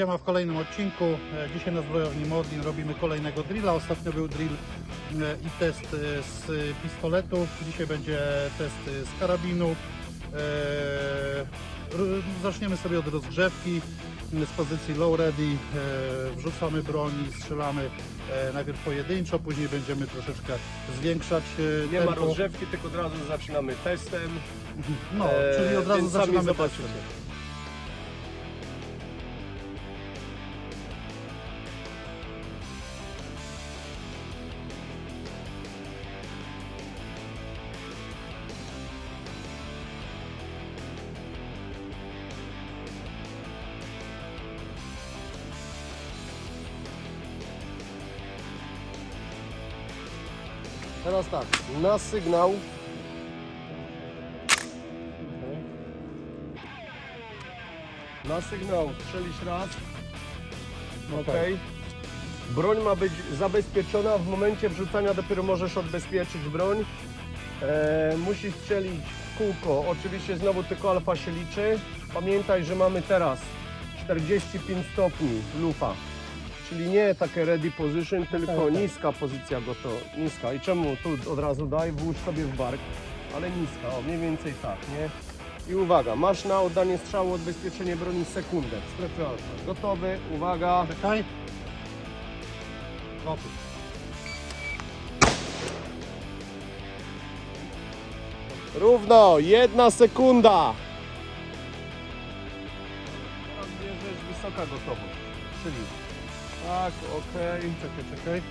Siema w kolejnym odcinku. E, Dzisiaj na zbrojowni Modlin robimy kolejnego drilla. Ostatnio był drill e, i test e, z pistoletu. Dzisiaj będzie test z karabinu. Zaczniemy sobie od rozgrzewki z pozycji low ready. Wrzucamy broń i strzelamy najpierw pojedynczo, później będziemy troszeczkę zwiększać Nie ma tempo. rozgrzewki, tylko od razu zaczynamy testem. No, E, czyli od razu więc sami zaczynamy zobaczycie. testem. Teraz tak, na sygnał. Na sygnał strzelisz raz. Ok. Okej. Broń ma być zabezpieczona. W momencie wrzucania dopiero możesz odbezpieczyć broń. E, musisz strzelić w kółko. Oczywiście znowu tylko alfa się liczy. Pamiętaj, że mamy teraz 45 stopni lufa. Czyli nie takie ready position, tylko tak. niska pozycja gotowa. Niska. I czemu tu od razu daj, włóż sobie w bark, ale niska, o mniej więcej tak, nie? I uwaga, masz na oddanie strzału odbezpieczenie broni sekundę w strefie alfa. Gotowy, uwaga. Czekaj. Gotów. Równo, jedna sekunda. Teraz bierzesz wysoka gotowość, czyli tak, okej. Czekaj, czekaj.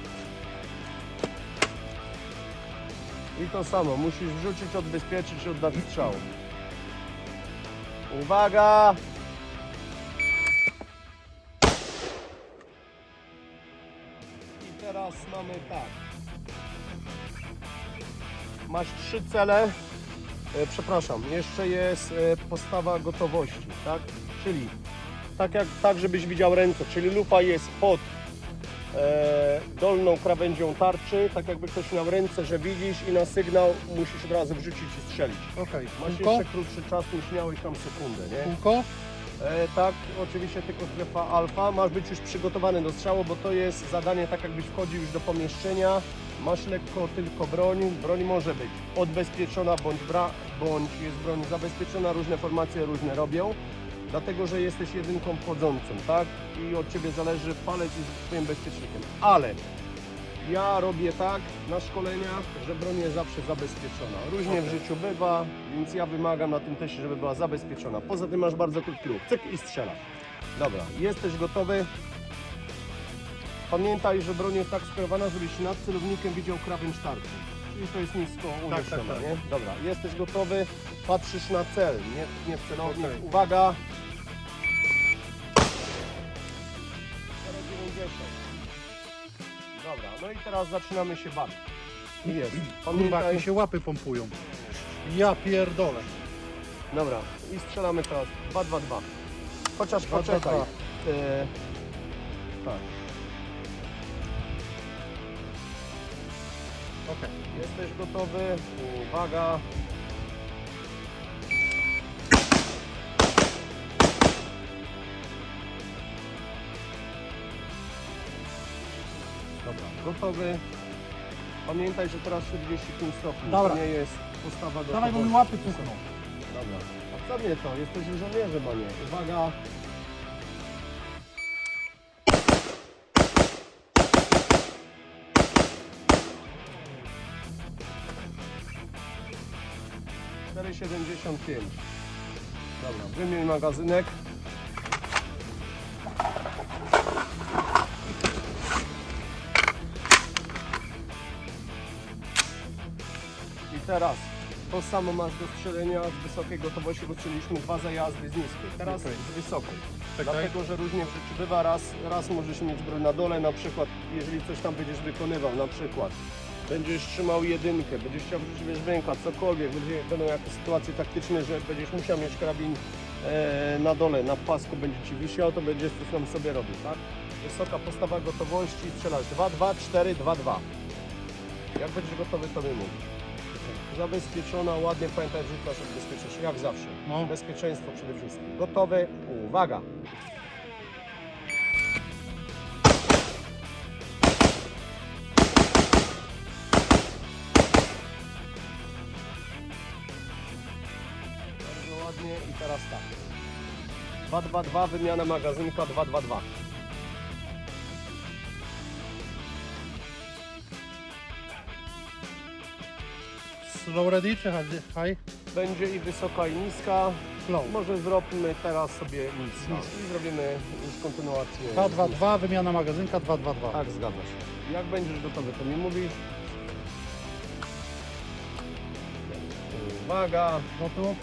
I to samo, musisz wrzucić, odbezpieczyć i oddać strzał. Uwaga! I teraz mamy tak. Masz trzy cele. E, przepraszam, jeszcze jest e, postawa gotowości, tak? Czyli tak, jak, tak żebyś widział ręce, czyli lufa jest pod e, dolną krawędzią tarczy, tak jakby ktoś miał ręce, że widzisz i na sygnał musisz od razu wrzucić i strzelić. Okej. Masz Kółko? jeszcze krótszy czas niż miałeś tam sekundę, nie? Kółko? E, tak, oczywiście tylko strefa alfa. Masz być już przygotowany do strzału, bo to jest zadanie tak jakbyś wchodził już do pomieszczenia. Masz lekko tylko broń. Broń może być odbezpieczona bądź, bra, bądź jest broń zabezpieczona. Różne formacje różne robią. Dlatego, że jesteś jedynką wchodzącą, tak? I od Ciebie zależy, palec jest Twoim bezpiecznikiem. Ale ja robię tak na szkoleniach, że broń jest zawsze zabezpieczona. Różnie w życiu bywa, więc ja wymagam na tym teście, żeby była zabezpieczona. Poza tym masz bardzo krótki ruch. Cyk i strzelasz. Dobra, jesteś gotowy. Pamiętaj, że broń jest tak skierowana, żebyś nad celownikiem widział krawędź tarczy. Czyli to jest nisko umieszczone, tak, tak. nie? Dobra, jesteś gotowy, patrzysz na cel, nie, nie w celownik. Okej. Uwaga! Dobra, no i teraz zaczynamy się bawić. Jest. Kurwa, jak Pamiętaj, mi się łapy pompują. Ja pierdolę. Dobra, i strzelamy teraz 2-2-2. Chociaż Dwa, dwa, poczekaj. dwa. E, tak. Okej. Jesteś gotowy? Uwaga. Gotowy. Pamiętaj, że teraz 45 stopni. Dobra. To nie jest postawa gotowa. Dawaj, bo mi łapy puchną. Dobra. A co mnie to? Jesteś żołnierzem, a nie. Uwaga. Siedemdziesiąt pięć. Dobra, wymień magazynek. Teraz to samo masz do strzelenia z wysokiej gotowości, bo strzeliliśmy dwa zajazdy z niskiej. Teraz Okej. z wysokiej. Czekaj. Dlatego, że różnie w życiu bywa. Raz, raz możesz mieć broń na dole, na przykład jeżeli coś tam będziesz wykonywał, na przykład będziesz trzymał jedynkę, będziesz chciał wrzucić wiesz, ręka, cokolwiek, będzie, będą jakieś sytuacje taktyczne, że będziesz musiał mieć karabin e, na dole, na pasku będzie Ci wisiał, to będziesz coś tam sobie robił, tak? Wysoka postawa gotowości, strzelasz 2, 2, 4, 2, 2. Jak będziesz gotowy, to mówisz zabezpieczona, ładnie pamiętaj, że nasz odbezpieczasz, jak zawsze. No. Bezpieczeństwo przede wszystkim. Gotowy, uwaga! Bardzo ładnie i teraz tak. 222 wymiana magazynka 222. Slow ready czy high-? Będzie i wysoka i niska. Może zróbmy teraz sobie niska. I zrobimy już kontynuację. 222, wymiana magazynka 222. Tak, zgadza się. Jak będziesz gotowy, to mi mówisz. Uwaga. Gotów?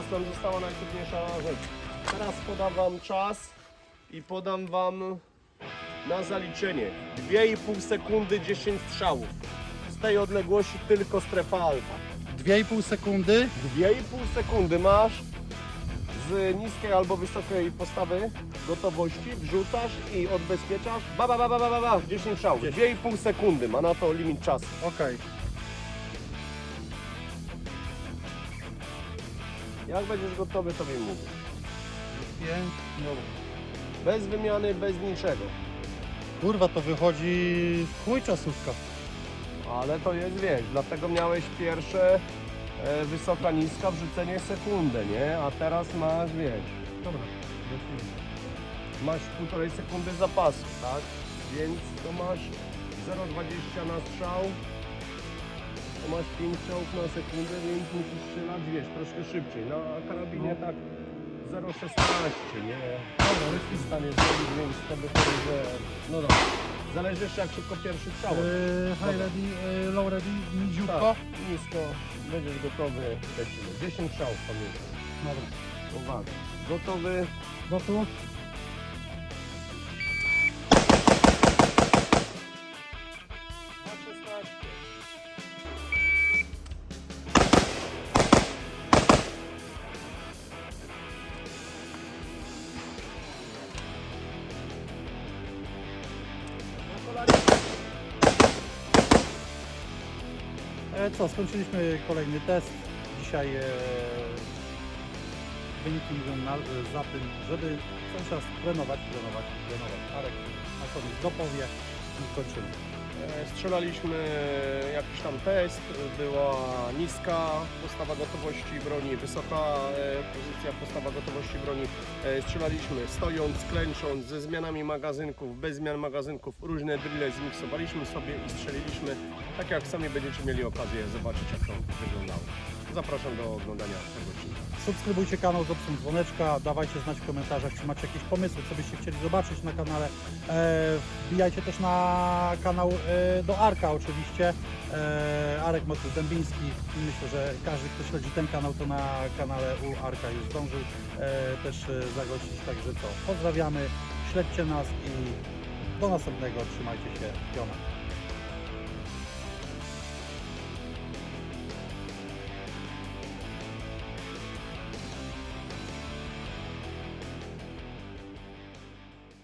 Teraz nam została najtrudniejsza rzecz. Teraz podam Wam czas i podam Wam na zaliczenie 2,5 sekundy 10 strzałów. Z tej odległości tylko strefa alfa. 2,5 sekundy. 2,5 sekundy masz z niskiej albo wysokiej postawy gotowości, wrzucasz i odbezpieczasz. Ba, ba, ba, ba, ba, ba, ba 10 strzałów. 2,5 sekundy ma na to limit czasu. Okej. Jak będziesz gotowy, to mi mów. 5, dobra. Bez wymiany, bez niczego. Kurwa, to wychodzi chuj czasówka. Ale to jest, wiesz, dlatego miałeś pierwsze e, wysoka, niska, wrzucenie sekundę, nie? A teraz masz, wiesz, Dobra. masz półtorej sekundy zapasu, tak? Więc to masz 0,20 na strzał, masz 5 strzałów na sekundę, więc musisz strzelać, wiesz, troszkę szybciej. Na karabinie tak 0,16, nie? Dobra, jesteś w stanie zrobić, więc to wychodzi, że... No dobra. Zależy jeszcze jak szybko pierwszy strzał. Yy, high Dobra. ready, yy, low ready, niziutko. Tak, nisko, będziesz gotowy, lecimy. 10 strzałów pamiętaj. Dobra. Uwaga. Gotowy. Gotów? E, co, skończyliśmy kolejny test. Dzisiaj e, wyniki mówią na, za tym, żeby cały czas trenować, trenować, trenować. Arek na koniec dopowie i kończymy. E, Strzelaliśmy jakiś tam test, była niska postawa gotowości broni, wysoka e, pozycja postawa gotowości broni. E, Strzelaliśmy stojąc, klęcząc, ze zmianami magazynków, bez zmian magazynków, różne drille zmiksowaliśmy sobie i strzeliliśmy, tak jak sami będziecie mieli okazję zobaczyć jak to wyglądało. Zapraszam do oglądania tego odcinka. Subskrybujcie kanał z opcją dzwoneczka, dawajcie znać w komentarzach, czy macie jakieś pomysły, co byście chcieli zobaczyć na kanale. E, wbijajcie też na kanał e, do Arka oczywiście. E, Arek Motyl Dębiński. Myślę, że każdy, kto śledzi ten kanał, to na kanale u Arka już zdążył e, też e, zagościć. Także co, pozdrawiamy, śledźcie nas i do następnego. Trzymajcie się. Piona.